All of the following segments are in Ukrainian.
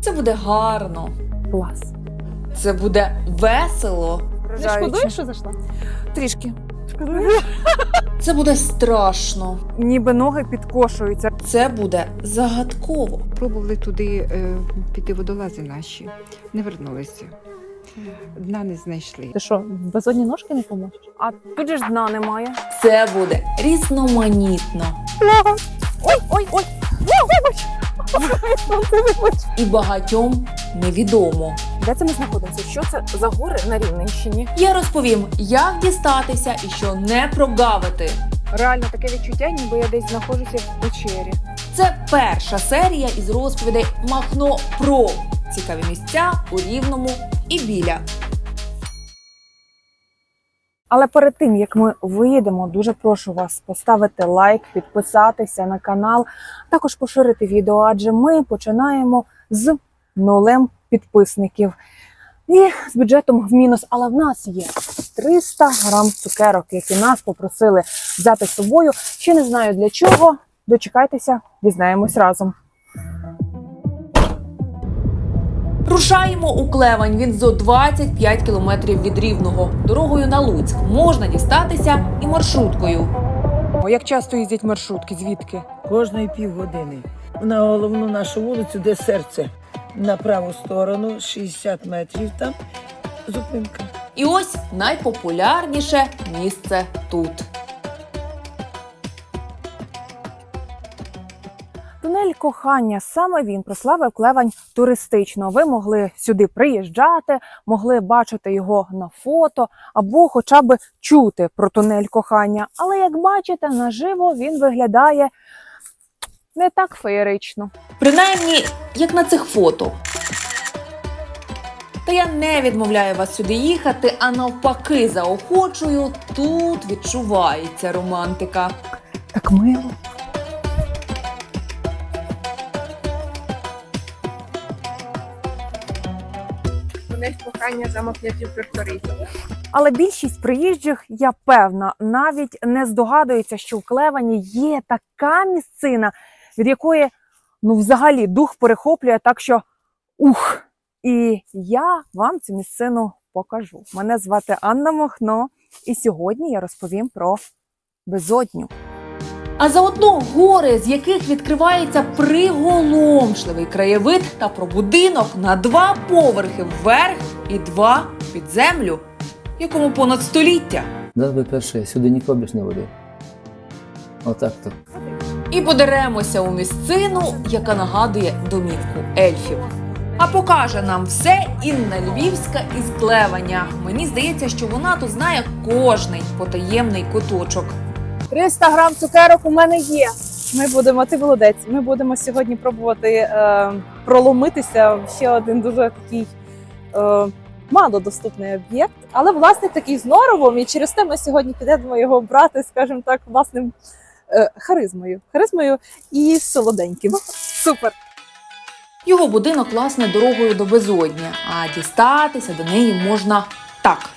Це буде гарно. Клас. Це буде весело. Не шкодуєш, що зайшла? Трішки. Шкодую. Це буде страшно. Ніби ноги підкошуються. Це буде загадково. Пробували туди е, піти водолази наші, не вернулися. Дна не знайшли. Ти що, безодні ножки не поможеш? А тут же ж дна немає. Це буде різноманітно Ой, ой, ой. О, вибач. Сонце, вибач. І багатьом невідомо. Де це ми знаходимося? Що це за гори на Рівненщині? Я розповім, як дістатися і що не прогавити. Реально таке відчуття, ніби я десь знаходжуся в печері. Це перша серія із розповідей Махно про цікаві місця у Рівному і біля. Але перед тим як ми виїдемо, дуже прошу вас поставити лайк, підписатися на канал, також поширити відео, адже ми починаємо з нулем підписників. І з бюджетом в мінус, але в нас є 300 грам цукерок, які нас попросили взяти з собою. Ще не знаю для чого. Дочекайтеся, дізнаємось разом. Рушаємо у Клевань. Він зо 25 кілометрів від Рівного. Дорогою на Луцьк можна дістатися і маршруткою. О, як часто їздять маршрутки? Звідки? кожної півгодини. На головну нашу вулицю, де серце на праву сторону, 60 метрів там зупинка. І ось найпопулярніше місце тут. Тунель кохання саме він прославив Клевань туристично. Ви могли сюди приїжджати, могли бачити його на фото або хоча б чути про тунель кохання. Але як бачите, наживо він виглядає не так феєрично. Принаймні, як на цих фото. Та я не відмовляю вас сюди їхати, а навпаки, заохочую. Тут відчувається романтика. Так мило. Тунель кохання замок півториця. Але більшість приїжджих, я певна, навіть не здогадується, що в Клевані є така місцина, від якої ну взагалі дух перехоплює, так що ух! І я вам цю місцину покажу. Мене звати Анна Мохно, і сьогодні я розповім про безодню. А заодно гори, з яких відкривається приголомшливий краєвид та про будинок на два поверхи вверх і два під землю, якому понад століття. Дав би перше, сюди нікого більш не водив. Отак то. І подеремося у місцину, яка нагадує домівку ельфів. А покаже нам все Інна Львівська із Клеваня. Мені здається, що вона тут знає кожний потаємний куточок. 300 грам цукерок у мене є. Ми будемо, ти молодець. Ми будемо сьогодні пробувати е, проломитися в ще один дуже такий е, малодоступний об'єкт, але власне такий з норовом, і через те ми сьогодні підемо його брати, скажімо так, власним е, харизмою. Харизмою і солоденьким. Супер! Його будинок власне дорогою до безодня, а дістатися до неї можна так.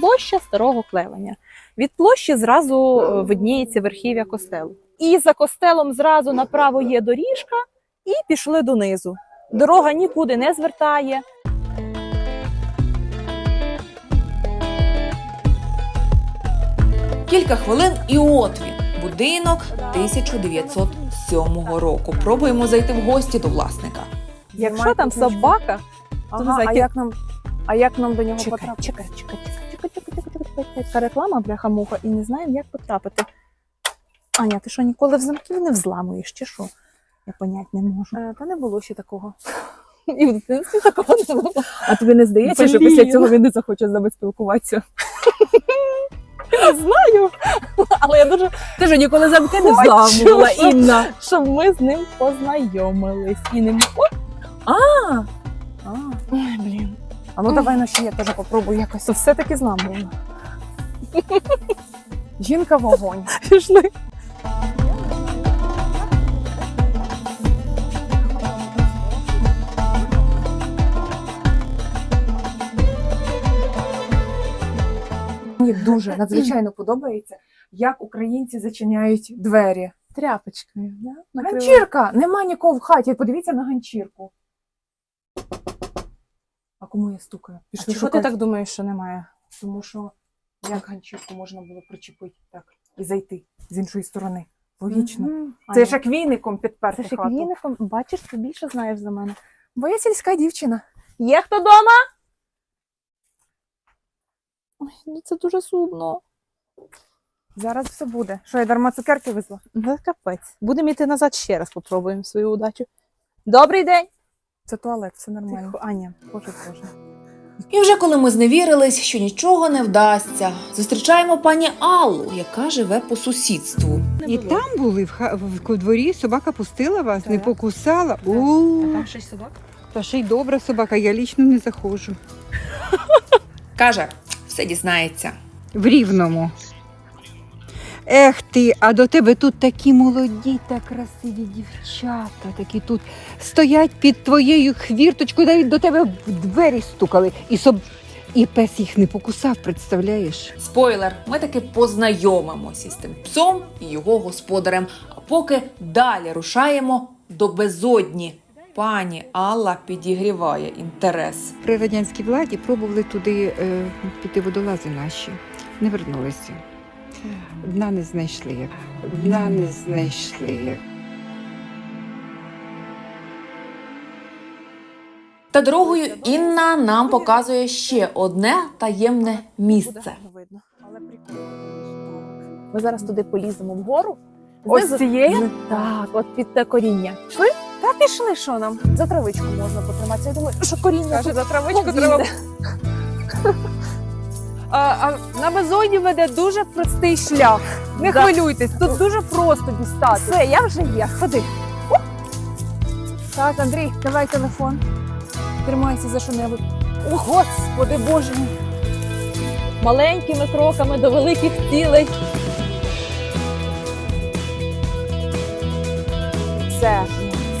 Площа старого клевання. Від площі зразу е, видніється верхів'я костелу. І за костелом зразу направо є доріжка, і пішли донизу. Дорога нікуди не звертає. Кілька хвилин і от він. Будинок 1907 року. Пробуємо зайти в гості до власника. Якщо там собака, Ага, а як нам, а як нам до нього чекай, потрапити? чекай, чекай, чекай, Така реклама бляха муха, і не знаємо, як потрапити. Аня, ти що ніколи в замків не взламуєш, чи що? Я понять не можу. Е, Та не було ще такого. І в дитинстві такого не було. А тобі не здається, що після цього він не захоче з нами спілкуватися? Я не знаю. Але я дуже Ти ж ніколи замки не взламувала, Інна. щоб ми з ним познайомились. І не А, Ой, блін. а ну давай ну ще я теж попробую якось. Все-таки зламуємо. Жінка вогонь. Пішли. Мені дуже надзвичайно подобається, як українці зачиняють двері. Тряпочкою, да? Ганчірка! Нема нікого в хаті. Подивіться на ганчірку. А кому я стукаю? А Пішли чого ти так думаєш, що немає? Тому що як ганчірку можна було причепити так і зайти з іншої сторони. Логічно. Мгм. Це Аня, ж як віником підперти Це ж як хату. віником. Бачиш, ти більше знаєш за мене. Бо я сільська дівчина. Є хто дома? Ой, ну це дуже сумно. Зараз все буде. Що, я дарма цукерки везла? Ну, капець. Будемо йти назад ще раз, попробуємо свою удачу. Добрий день! Це туалет, все нормально. Тихо, Аня, боже боже. І вже коли ми зневірились, що нічого не вдасться, зустрічаємо пані Аллу, яка живе по сусідству. І там були в, ха- в дворі, собака пустила вас, не Так. покусала. У, Там шість собак? Та ще й добра собака, я лічно не заходжу. Каже, все дізнається. В рівному. Ех ти, а до тебе тут такі молоді та красиві дівчата, такі тут стоять під твоєю хвірточкою, навіть до тебе в двері стукали. І, соб... і пес їх не покусав, представляєш? Спойлер, ми таки познайомимося з тим псом і його господарем. А поки далі рушаємо до безодні. Пані Алла підігріває інтерес. При радянській владі пробували туди е, піти водолази наші, не вернулися. Дна не знайшли. Дна не знайшли. Та дорогою Інна нам показує ще одне таємне місце. Ми зараз туди поліземо вгору. Ось цієї? Так, от під те коріння. Пішли? Та пішли, що нам? За травичку можна потриматися. Я думаю, що коріння Каже, тут за травичку треба. А, а на безодні веде дуже простий шлях. Не Да. хвилюйтесь, тут дуже просто дістати. Все, я вже є. Ходи. Так, Андрій, давай телефон. Тримайся за що-небудь. О, господи боже мій. Маленькими кроками до великих цілей. Це,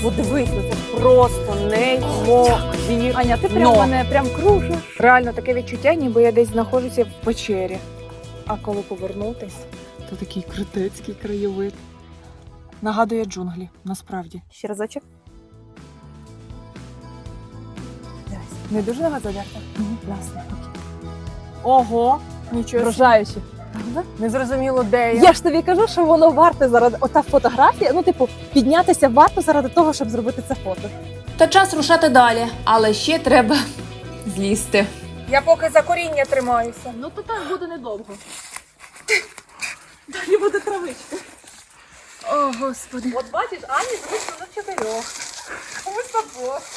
подивись, ну це просто неймовірно. Аня, ти прям мене прям кружиш. Реально таке відчуття, ніби я десь знаходжуся в печері. А коли повернутись, то такий критецький краєвид. Нагадує джунглі, насправді. Ще разочок. Не дуже нагадує? Класно. Ого, нічого. собі. Вражаюче. Не зрозуміло, де я. Я ж тобі кажу, що воно варте заради ота фотографія. Ну, типу, піднятися варто заради того, щоб зробити це фото. Та час рушати далі, але ще треба злізти. Я поки за коріння тримаюся. Ну то так буде недовго. Далі буде травичка. О, господи. От бачиш, Ані зручно на чотирьох.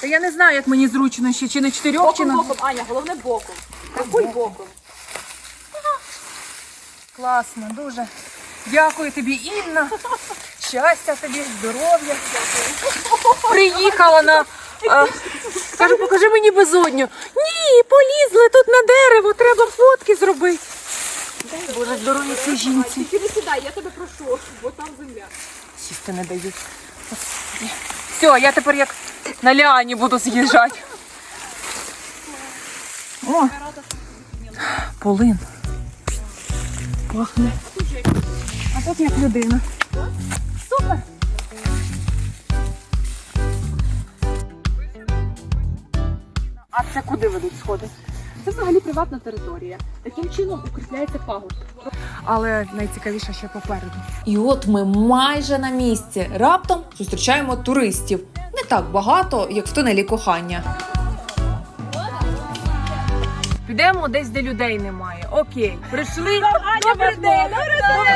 Та я не знаю, як мені зручно ще, чи на чотирьох, чи Боком, на. боком, Аня, головне боком. Рахуй боком. Класно, дуже. Дякую тобі, Інна. Щастя тобі, здоров'я. Приїхала на. А, кажу, покажи мені безодню. Ні, полізли тут на дерево, треба фотки зробити. Боже, здоров'я цій жінці. Не сідай, я тебе прошу, бо там земля. Сісти не дають. Господи. Все, я тепер як на ліані буду з'їжджати. О, полин. Пахне. А тут як людина. Супер. А це куди ведуть сходи? Це взагалі приватна територія. Таким чином укріпляється пагорб. Але найцікавіше ще попереду. І от ми майже на місці. Раптом зустрічаємо туристів. Не так багато, як в тунелі кохання. Підемо десь, де людей немає. Окей. Прийшли. Добрий день.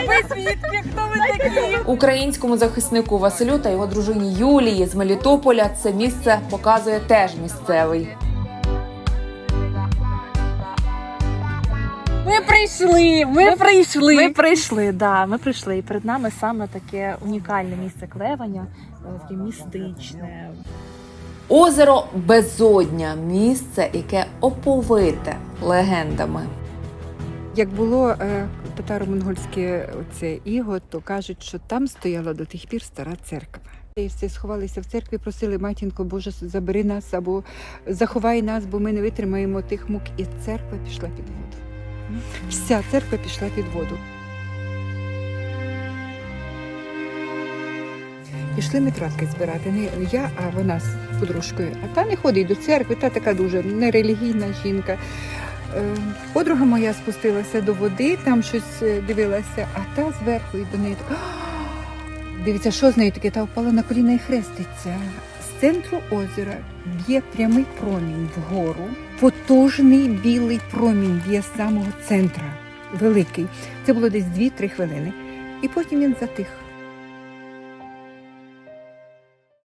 Ви звідки? Хто ви такі? Українському захиснику Василю та його дружині Юлії з Мелітополя це місце показує теж місцевий. Ми прийшли. Ми прийшли. Ми прийшли, да, ми прийшли. І перед нами саме таке унікальне місце клевання, е, таке містичне. Озеро Безодня місце, яке оповите легендами. Як було е, татаро-монгольське оце іго, то кажуть, що там стояла до тих пір стара церква. І всі сховалися в церкві, просили матінко, Боже, забери нас або заховай нас, бо ми не витримаємо тих мук. І церква пішла під воду. Вся церква пішла під воду. Пішли ми травки збирати. Не я, а вона з подружкою. А та не ходить до церкви, та така дуже нерелігійна жінка. Е, Подруга моя спустилася до води, там щось е, дивилася, а та зверху і до неї. Дивіться, що з нею таке, та впала на коліна і хреститься. З центру озера б'є прямий промінь вгору, потужний білий промінь б'є з самого центра, великий. Це було десь 2-3 хвилини. І потім він затих.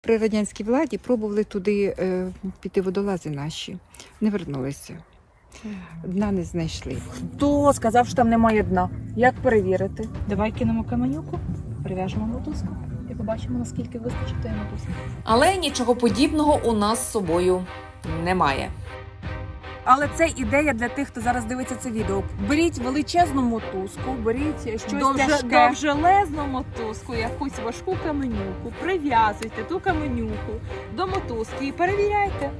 При радянській владі пробували туди е, піти водолази наші, не вернулися. Дна не знайшли. Хто сказав, що там немає дна? Як перевірити? Давай кинемо каменюку, прив'яжемо мотузку і побачимо, наскільки вистачить тої мотузки. Але нічого подібного у нас з собою немає. Але це ідея для тих, хто зараз дивиться це відео. Беріть величезну мотузку, беріть щось Довже, тяжке. довжелезну мотузку, якусь важку каменюку, прив'язуйте ту каменюку до мотузки і перевіряйте.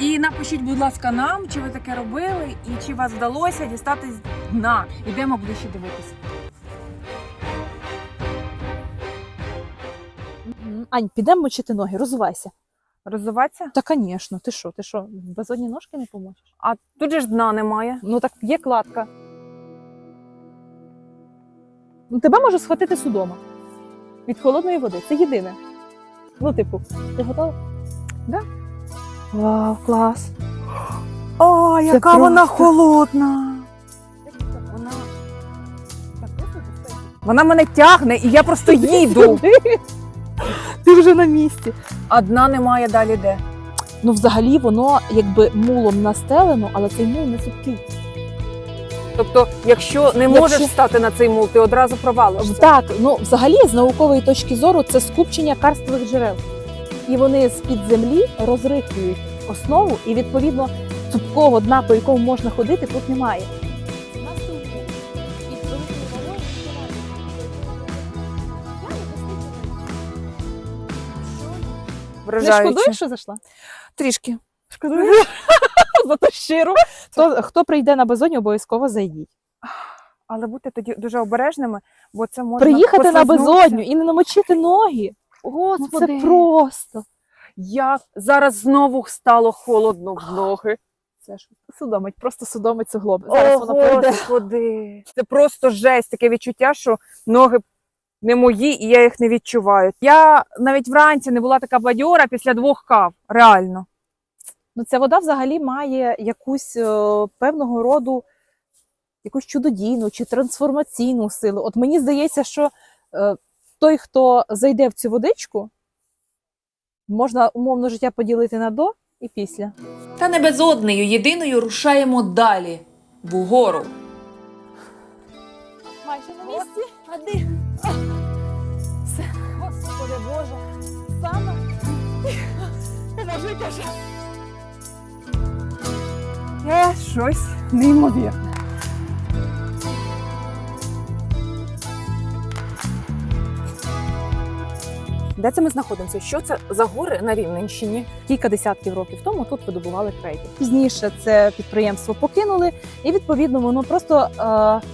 І напишіть, будь ласка, нам, чи ви таке робили, і чи вас вдалося дістати з дна. Ідемо ближче дивитися. Ань, підемо мочити ноги, розувайся. Роззуватися? Та, звісно, ти що, ти що, без одні ножки не поможеш? А тут же ж дна немає. Ну так є кладка. Ну, тебе може схватити судома від холодної води. Це єдине. Ну, типу, ти готова? Да? Вау, клас. О, Це яка вона просто- холодна. Вона... Вона мене тягне, і я просто їду. Ти вже на місці. А дна немає далі де. Ну, взагалі, воно якби мулом настелено, але цей мул не цупкий. Тобто, якщо не Якщо- можеш стати на цей мул, ти одразу провалишся. Так, ну взагалі, з наукової точки зору, це скупчення карстових джерел. І вони з-під землі розрихлюють основу, і відповідно цупкого дна, по якому можна ходити, тут немає. Не Вражаюче. шкодуєш, що зайшла? Трішки. Шкодуєш? Зато щиро. То, хто прийде на базоні, обов'язково зайдіть. Але бути тоді дуже обережними, бо це можна Приїхати на безодню і не намочити ноги. Ну, Господи, це просто. як зараз знову стало холодно в ноги. Це ж судомить, просто судомить суглоби. Зараз О, воно пройде. Господи. Це просто жесть, таке відчуття, що ноги не мої, і я їх не відчуваю. Я навіть вранці не була така бадьора після двох кав. Реально. Ну, ця вода взагалі має якусь е, певного роду якусь чудодійну чи трансформаційну силу. От мені здається, що е, той, хто зайде в цю водичку, можна умовно життя поділити на до і після. Та не без однею єдиною рушаємо далі вгору. Майже на місці. Все. Господи Боже, саме. Поможи, каже. Е, щось неймовірне. Де це ми знаходимося? Що це за гори на Рівненщині? Кілька десятків років тому тут видобували крейду. Пізніше це підприємство покинули, і відповідно воно просто е,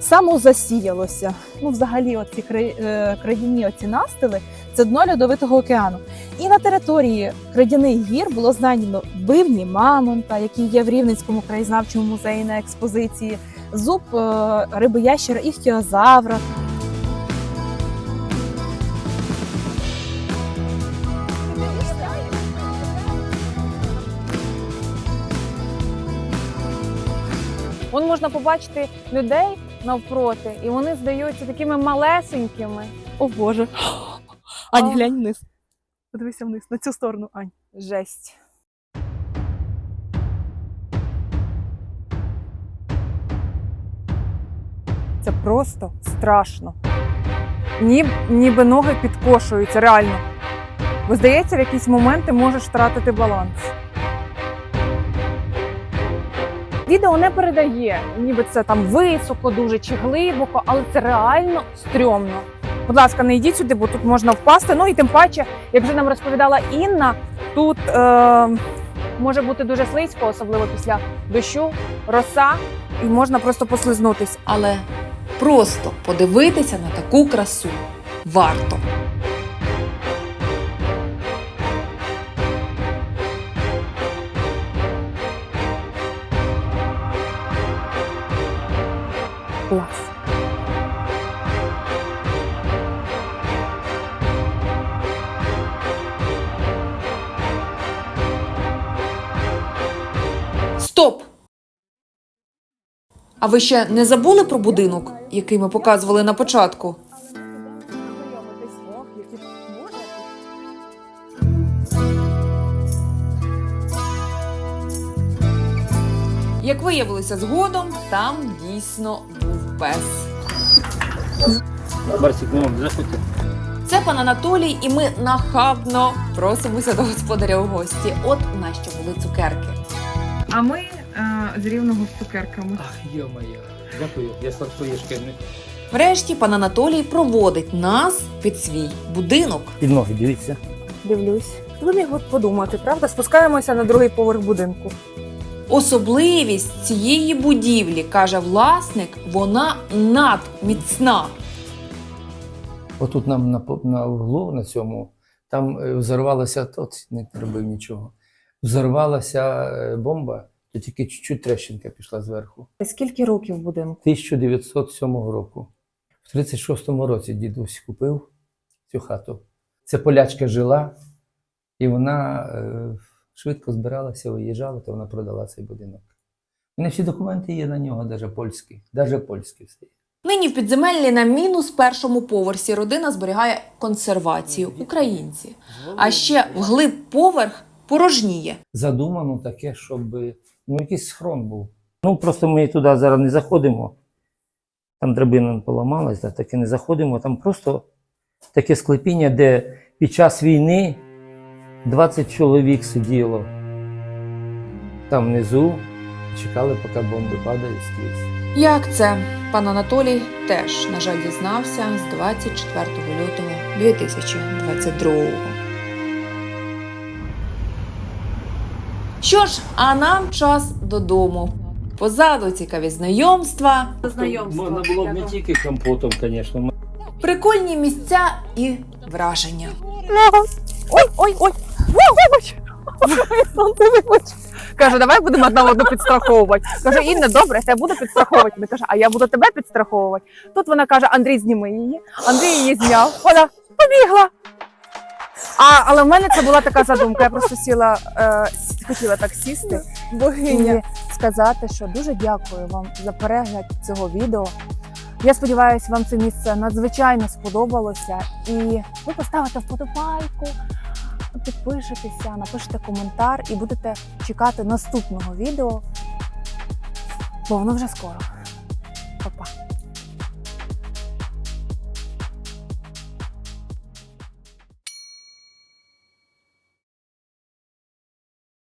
самозасіялося. Ну, взагалі, оці край- е, оці настили це дно льодовитого океану. І на території крейдяних гір було знайдено бивні мамонта, які є в Рівненському краєзнавчому музеї на експозиції, зуб е, риби ящера іхтіозавра. Вон можна побачити людей навпроти, і вони здаються такими малесенькими. О Боже. Ань, А. глянь вниз. Подивися вниз, на цю сторону, Ань. Жесть. Це просто страшно. Ні, ніби ноги підкошуються, реально. Бо здається, в якісь моменти можеш втратити баланс. Відео не передає, ніби це там високо, дуже чи глибоко, але це реально стрьомно. Будь ласка, не йдіть сюди, бо тут можна впасти. Ну і тим паче, як вже нам розповідала Інна, тут е, може бути дуже слизько, особливо після дощу, роса, і можна просто послизнутися. Але просто подивитися на таку красу варто. Клас. Стоп! А ви ще не забули про будинок, який ми показували на початку? Як виявилося згодом, там дійсно пес. Барсик, ну заходьте. Це пан Анатолій, і ми нахабно просимося до господаря у гості. От нащо були цукерки. А ми е, з рівного з цукерками. Ах, йо-моє. Дякую, я сладкоїшки. Врешті пан Анатолій проводить нас під свій будинок. Під ноги, дивіться. Дивлюсь. Хто міг от подумати, правда? Спускаємося на другий поверх будинку. Особливість цієї будівлі, каже власник, вона надміцна. Отут нам на, на углу, на цьому, там е, взорвалася, от не робив нічого. Взорвалася е, бомба, то тільки чуть-чуть трещинка пішла зверху. Скільки років будинку? 1907 року. В 36-му році дідусь купив цю хату. Це полячка жила, і вона е, швидко збиралася, виїжджала, то вона продала цей будинок. У мене всі документи є на нього, навіть польські, навіть польські все. є. Нині в підземеллі на мінус першому поверсі родина зберігає консервацію українці. А ще вглиб поверх порожніє. Задумано таке, щоб ну, якийсь схрон був. Ну, просто ми туди зараз не заходимо. Там драбина поламалась, да, таке не заходимо. Там просто таке склепіння, де під час війни 20 чоловік сиділо там внизу, чекали, поки бомби падають скрізь. Як це? Пан Анатолій теж, на жаль, дізнався з 24 лютого 2022 Що ж, а нам час додому. Позаду цікаві знайомства, Можна було б не тільки компотом, звісно. прикольні місця і враження. Ой, ой, ой! Вибач! Вибач. Каже, давай будемо одна одну підстраховувати. Каже, Інна, добре, я тебе буду підстраховувати. Вона каже, а я буду тебе підстраховувати. Тут вона каже, Андрій, зніми її. Андрій її зняв. Вона побігла. А, але в мене це була така задумка. Я просто сіла, е, хотіла так сісти і сказати, що дуже дякую вам за перегляд цього відео. Я сподіваюся, вам це місце надзвичайно сподобалося, і ви поставите вподобайку, підпишетеся, напишете коментар і будете чекати наступного відео, бо воно вже скоро.